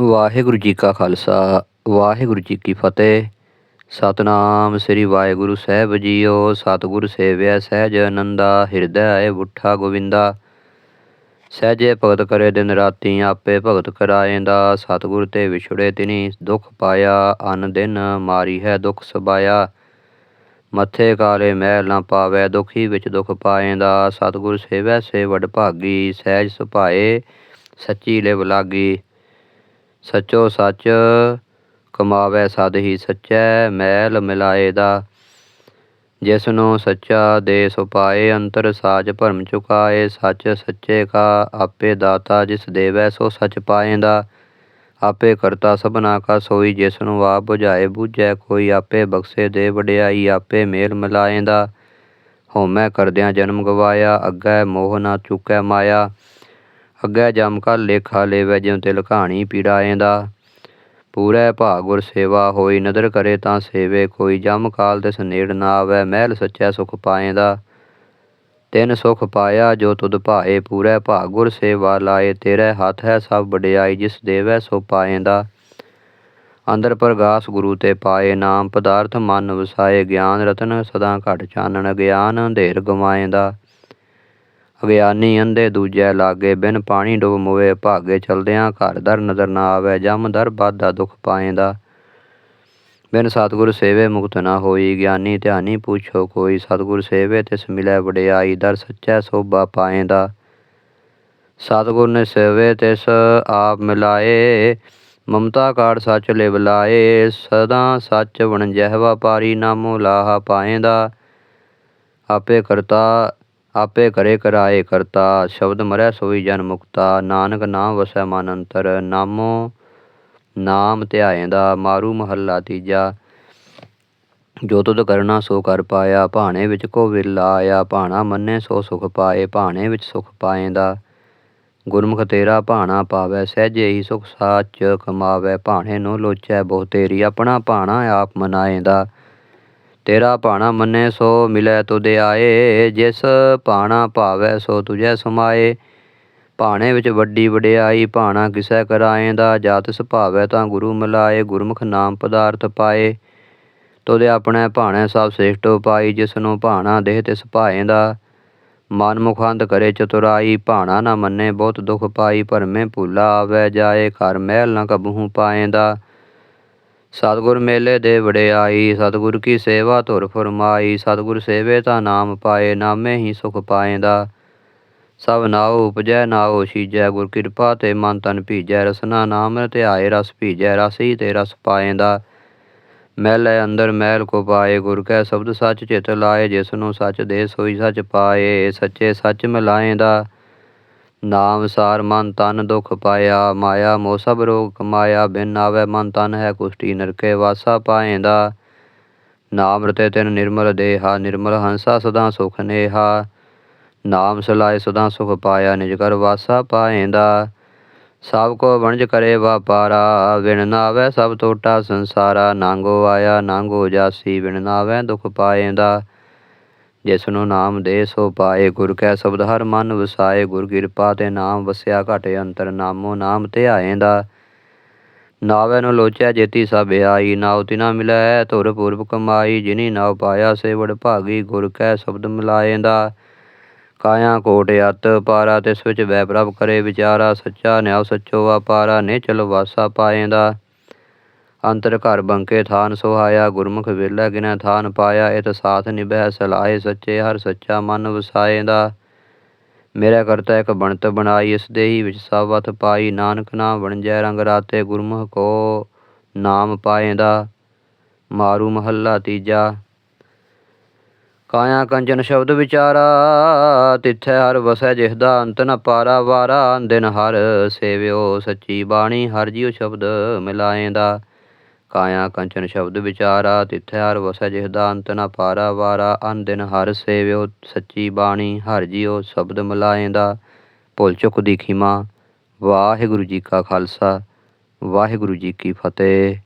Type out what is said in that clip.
ਵਾਹਿਗੁਰੂ ਜੀ ਕਾ ਖਾਲਸਾ, ਵਾਹਿਗੁਰੂ ਜੀ ਕੀ ਫਤਿਹ। ਸਤਨਾਮ ਸ੍ਰੀ ਵਾਹਿਗੁਰੂ ਸਾਹਿਬ ਜੀਓ, ਸਤਿਗੁਰ ਸੇਵਿਆ ਸਹਿਜ ਆਨੰਦਾ, ਹਿਰਦੈ ਆਏ ਬੁੱਠਾ ਗੋਵਿੰਦਾ। ਸਹਿਜੇ ਭਗਤ ਕਰੇ ਦਿਨ ਰਾਤੀ, ਆਪੇ ਭਗਤ ਕਰਾਏਂਦਾ। ਸਤਿਗੁਰ ਤੇ ਵਿਛੜੇ ਤਿਨੀ ਦੁਖ ਪਾਇਆ, ਅਨ ਦਿਨ ਮਾਰੀ ਹੈ ਦੁਖ ਸਬਾਇਆ। ਮੱਥੇ ਕਾਲੇ ਮਹਿਲ ਨਾ ਪਾਵੇ, ਦੁਖੀ ਵਿੱਚ ਦੁਖ ਪਾਏਂਦਾ। ਸਤਿਗੁਰ ਸੇਵੈ ਸੇ ਵਡ ਭਾਗੀ, ਸਹਿਜ ਸੁਭਾਏ, ਸੱਚੀ ਲਿਵ ਲਾਗੀ। ਸਚੋ ਸੱਚ ਕਮਾਵੇ ਸਦ ਹੀ ਸਚੈ, ਮੈਲ ਮਿਲਾਏ ਦਾ। ਜਿਸ ਨੂੰ ਸੱਚਾ ਦੇ ਸੋ ਪਾਏ ਅੰਤਰ ਸਾਜ ਭਰਮ ਚੁਕਾਏ, ਸੱਚ ਸੱਚੇ ਕਾ ਆਪੇ ਦਾਤਾ, ਜਿਸ ਦੇਵੈ ਸੋ ਸਚ ਪਾਏਂਦਾ ਆਪੇ ਕਰਤਾ ਸਭਨਾ ਕਾ ਸੋਈ ਜਿਸ ਨੂੰ ਆਪ 부ਝਾਏ ਬੂਝੈ, ਕੋਈ ਆਪੇ ਬਖਸ਼ੇ ਦੇ ਵਡਿਆਈ, ਆਪੇ ਮੇਲ ਮਿਲਾਏਂਦਾ ਹਉਮੈ ਕਰਦਿਆਂ ਜਨਮ ਗਵਾਇਆ, ਅੱਗੈ ਮੋਹ ਨਾ ਚੁਕੈ ਮਾਇਆ। ਅੱਗੇ ਜਮ ਕਾ ਲੇਖਾ ਲੇਵੈ, ਜਿਉ ਤਿਲ ਪੀੜਾਏ ਦਾ ਪੂਰੇ ਭਾਗੁਰ ਸੇਵਾ ਹੋਈ, ਨਦਰ ਕਰੇ ਤਾਂ ਸੇਵੇ ਕੋਈ। ਜਮ ਕਾਲ ਤਿਸ ਨੇੜ ਨਾ ਆਵੈ, ਮਹਿਲ ਸੱਚੈ ਸੁਖ ਪਾਏ ਦਾ ਤਿਨ ਸੁਖ ਪਾਇਆ, ਜੋ ਤੁਧ ਭਾਏ। ਪੂਰੇ ਭਾਗੁਰ ਸੇਵਾ ਲਾਏ, ਤੇਰੇ ਹੱਥ ਹੈ ਸਭ ਵਡਿਆਈ, ਜਿਸ ਦੇਵੈ ਸੋ ਪਾਏਂਦਾ। ਅੰਦਰ ਪ੍ਰਗਾਸ ਗੁਰੂ ਤੇ ਪਾਏ ਨਾਮ, ਪਦਾਰਥ ਮਨ ਵਸਾਏ, ਗਿਆਨ ਰਤਨ ਸਦਾ ਘਟ ਚਾਨਣ, ਗਿਆਨ ਅੰਧੇਰ ਗਵਾਏਂਦਾ। ਅਗਿਆਨੀ ਅੰਧੇ ਦੂਜੈ ਲਾਗੇ ਬਿਨ ਪਾਣੀ ਡੁੱਬ ਮੋਏ ਭਾਗੇ ਚਲਦਿਆਂ ਘਰ ਦਰ ਨਜ਼ਰ ਨਾ ਆਵੇ, ਜਮ ਦਰ ਬਾਧਾ ਦੁਖ ਪਾਏਂਦਾ। ਬਿਨ ਸਤਿਗੁਰ ਸੇਵੇ ਮੁਕਤ ਨਾ ਹੋਈ, ਗਿਆਨੀ ਧਿਆਨੀ ਪੁੱਛੋ ਕੋਈ, ਸਤਿਗੁਰ ਸੇਵੇ ਤਿਸ ਮਿਲੈ ਵਡਿਆਈ, ਦਰ ਸੱਚੈ ਸੋਭਾ ਪਾਏਂਦਾ। ਸਤਿਗੁਰ ਨੇ ਸੇਵੇ ਤਿਸ ਆਪ ਮਿਲਾਏ, ਮਮਤਾ ਕਾੜ ਸੱਚ ਲਿਵ ਲਾਏ, ਸਦਾ ਸੱਚ ਵਣਜਹਿ ਪਾਰੀ ਨਾਮੋ ਲਾਹਾ ਪਾਏਂਦਾ। ਆਪੇ ਕਰਤਾ ਆਪੇ ਕਰੇ ਕਰਾਏ ਕਰਤਾ, ਸ਼ਬਦ ਮਰੈ ਸੋਈ ਜਨ ਮੁਕਤਾ। ਨਾਨਕ ਨਾਮ ਵਸੈ ਮਨ ਅੰਤਰ, ਨਾਮੋ ਨਾਮ ਧਿਆਏ ਦਾ, ਮਾਰੂ ਮਹੱਲਾ ਤੀਜਾ। ਜੋ ਤੁਧ ਕਰਨਾ ਸੋ ਕਰ ਪਾਇਆ, ਭਾਣੇ ਵਿੱਚ ਕੋ ਵਿਰਲਾ ਆਇਆ। ਭਾਣਾ ਮੰਨੇ ਸੋ ਸੁਖ ਪਾਏ, ਭਾਣੇ ਵਿੱਚ ਸੁਖ ਪਾਏਂਦਾ ਗੁਰਮੁਖ ਤੇਰਾ ਭਾਣਾ ਪਾਵੈ, ਸਹਿਜੇ ਹੀ ਸੁਖ ਸਾਚ ਕਮਾਵੈ। ਭਾਣੇ ਨੂੰ ਲੋਚੈ ਬਹੁ ਤੇਰੀ, ਆਪਣਾ ਭਾਣਾ ਆਪ ਮਨਾਏਂਦਾ ਤੇਰਾ ਭਾਣਾ ਮੰਨੇ ਸੋ ਮਿਲੈ ਤੁਦੇ ਆਏ, ਜਿਸ ਭਾਣਾ ਭਾਵੈ ਸੋ ਤੁਝੈ ਸਮਾਏ। ਭਾਣੇ ਵਿੱਚ ਵੱਡੀ ਵਡਿਆਈ, ਭਾਣਾ ਕਿਸੈ ਕਰਾਏਂਦਾ ਜਾਤ ਸੁਭਾਵੈ ਤਾਂ ਗੁਰੂ ਮਿਲਾਏ, ਗੁਰਮੁਖ ਨਾਮ ਪਦਾਰਥ ਪਾਏ। ਤੁਦੇ ਆਪਣੇ ਭਾਣੇ ਸਭ ਸ੍ਰੇਸ਼ਟ ਉਪਾਈ, ਜਿਸ ਨੂੰ ਭਾਣਾ ਦੇਹ ਤਿਸ ਭਾਏਂਦਾ ਮਨ ਮੁਖੰਦ ਕਰੇ ਚਤੁਰਾਈ, ਭਾਣਾ ਨਾ ਮੰਨੇ ਬਹੁਤ ਦੁਖ ਪਾਈ ਭਰਮੇ ਭੂਲਾ ਆਵੈ ਜਾਏ, ਘਰ ਮਹਿਲ ਨ ਕਬਹੂ ਪਾਏਂਦਾ ਸਤਿਗੁਰ ਮੇਲੇ ਦੇ ਵਡਿਆਈ ਸਤਿਗੁਰ ਕੀ ਸੇਵਾ ਧੁਰ ਫਰਮਾਈ, ਸਤਿਗੁਰ ਸੇਵੇ ਤਾਂ ਨਾਮ ਪਾਏ, ਨਾਮੇ ਹੀ ਸੁਖ ਪਾਏਂਦਾ। ਸਭ ਨਾਉ ਉਪਜੈ, ਨਾਉ ਸੀਜੈ, ਗੁਰ ਕਿਰਪਾ ਤੇ ਮਨ ਤਨ ਭੀਜੈ, ਰਸਨਾ ਨਾਮ ਧਿਆਏ, ਰਸ ਭੀਜੈ, ਰਸ ਹੀ ਤੇ ਰਸ ਪਾਏਂਦਾ। ਮੈਲੇ ਅੰਦਰ ਮਹਿਲ ਕੋ ਪਾਏ, ਗੁਰ ਕੈ ਸ਼ਬਦ ਸੱਚ, ਚਿਤ ਲਾਏ ਜਿਸ ਨੂੰ ਸੱਚ ਦੇ ਸੋਈ ਸੱਚ ਪਾਏ, ਸੱਚੇ ਸੱਚ ਮਿਲਾਏਂਦਾ। ਨਾਮ ਸਾਰ ਮਨ ਤਨ ਦੁਖ ਪਾਇਆ, ਮਾਇਆ ਮੋਹ ਸਭ ਰੋਗ ਕਮਾਇਆ, ਬਿਨ ਆਵੇ ਮਨ ਤਨ ਹੈ ਕੁਸ਼ਟੀ, ਨਰਕੇ ਵਾਸਾ ਪਾਏਂਦਾ। ਨਾਮ ਰਤੇ ਤਿਨ ਨਿਰਮਲ ਦੇਹਾ, ਨਿਰਮਲ ਹੰਸਾ ਸਦਾ ਸੁਖ ਨੇਹਾ। ਨਾਮ ਸਲਾਏ ਸਦਾ ਸੁਖ ਪਾਇਆ, ਨਿਜ ਕਰ ਵਾਸਾ ਪਾਏਂਦਾ। ਸਭ ਕੋ ਵਣਜ ਕਰੇ ਵਾਪਾਰਾ ਵਿਣ ਨਾਵੇ ਸਭ ਟੋਟਾ ਸੰਸਾਰਾ। ਨਾਂਗੋ ਆਇਆ, ਨਾਂਗੋ ਜਾਸੀ ਵਿਣ ਨਾਵੇ ਦੁਖ ਪਾਏਂਦਾ। ਜਿਸ ਨੂੰ ਨਾਮ ਦੇ ਸੋ ਪਾਏ ਗੁਰ ਕੈ ਸ਼ਬਦ ਹਰ ਮਨ ਵਸਾਏ, ਗੁਰ ਕਿਰਪਾ ਤੇ ਨਾਮ ਵਸਿਆ ਘਟ ਅੰਤਰ ਨਾਮੋ ਨਾਮ ਧਿਆਏਂਦਾ ਨਾਵੇ ਨੂੰ ਲੋਚੈ ਜੇਤੀ ਸਭ ਆਈ, ਨਾਉ ਤਿਨਾ ਮਿਲੈ ਧੁਰ ਪੂਰਬ ਕਮਾਈ, ਜਿਨੀ ਨਾਉ ਪਾਇਆ ਸੇ ਵਡ ਭਾਗੀ, ਗੁਰ ਕੈ ਸ਼ਬਦ ਮਿਲਾਏਂਦਾ। ਕਾਇਆ ਕੋਟ ਅਤ ਪਾਰਾ, ਤਿਸ ਵਿੱਚ ਵੈ ਪ੍ਰਭ ਕਰੇ ਵਿਚਾਰਾ, ਸੱਚਾ ਨਿਆਉ ਸੱਚੋ ਵਾਪਾਰਾ ਨੇ ਚਲ ਵਾਸਾ ਪਾਏਂਦਾ। ਅੰਤਰ ਘਰ ਬੰਕੇ ਥਾਨ ਸੁਹਾਇਆ, ਗੁਰਮੁਖ ਵੇਲਾ ਗਿਨੈ ਥਾਨ ਪਾਇਆ, ਇਤ ਸਾਥ ਨਿਭੈ ਸਲਾਏ ਸੱਚੇ ਹਰ ਸੱਚਾ ਮਨ ਵਸਾਏ ਦਾ। ਮੇਰਾ ਕਰਤਾ ਇੱਕ ਬਣਤ ਬਣਾਈ, ਇਸ ਦੇਹੀ ਵਿੱਚ ਸਭ ਪਾਈ, ਨਾਨਕ ਨਾਮ ਵਣਜੈ ਰੰਗ ਰਾਤੇ, ਗੁਰਮੁਖ ਕੋ ਨਾਮ ਪਾਏ ਦਾ। ਮਾਰੂ ਮਹੱਲਾ ਤੀਜਾ। ਕਾਇਆ ਕੰਚਨ ਸ਼ਬਦ ਵਿਚਾਰਾ, ਤਿੱਥੈ ਹਰ ਵਸੈ ਜਿਸਦਾ ਅੰਤ ਨ ਪਾਰਾ ਵਾਰਾ, ਦਿਨ ਹਰ ਸੇਵਿਓ ਸੱਚੀ ਬਾਣੀ, ਹਰ ਜੀਉ ਸ਼ਬਦ ਮਿਲਾਏ ਦਾ। ਕਾਇਆ ਕੰਚਨ ਸ਼ਬਦ ਵਿਚਾਰਾ, ਤਿਥੈ ਹਰ ਵਸੈ ਜਿਹਦਾ ਅੰਤ ਨ ਪਾਰਾ ਵਾਰਾ, ਅਨ ਦਿਨ ਹਰ ਸੇਵਿਓ ਸੱਚੀ ਬਾਣੀ, ਹਰ ਜੀਉ ਸ਼ਬਦ ਮਿਲਾਏਂਦਾ ਭੁੱਲ ਚੁੱਕ ਦੀ ਖਿਮਾ, ਵਾਹਿਗੁਰੂ ਜੀ ਕਾ ਖਾਲਸਾ, ਵਾਹਿਗੁਰੂ ਜੀ ਕੀ ਫਤਿਹ।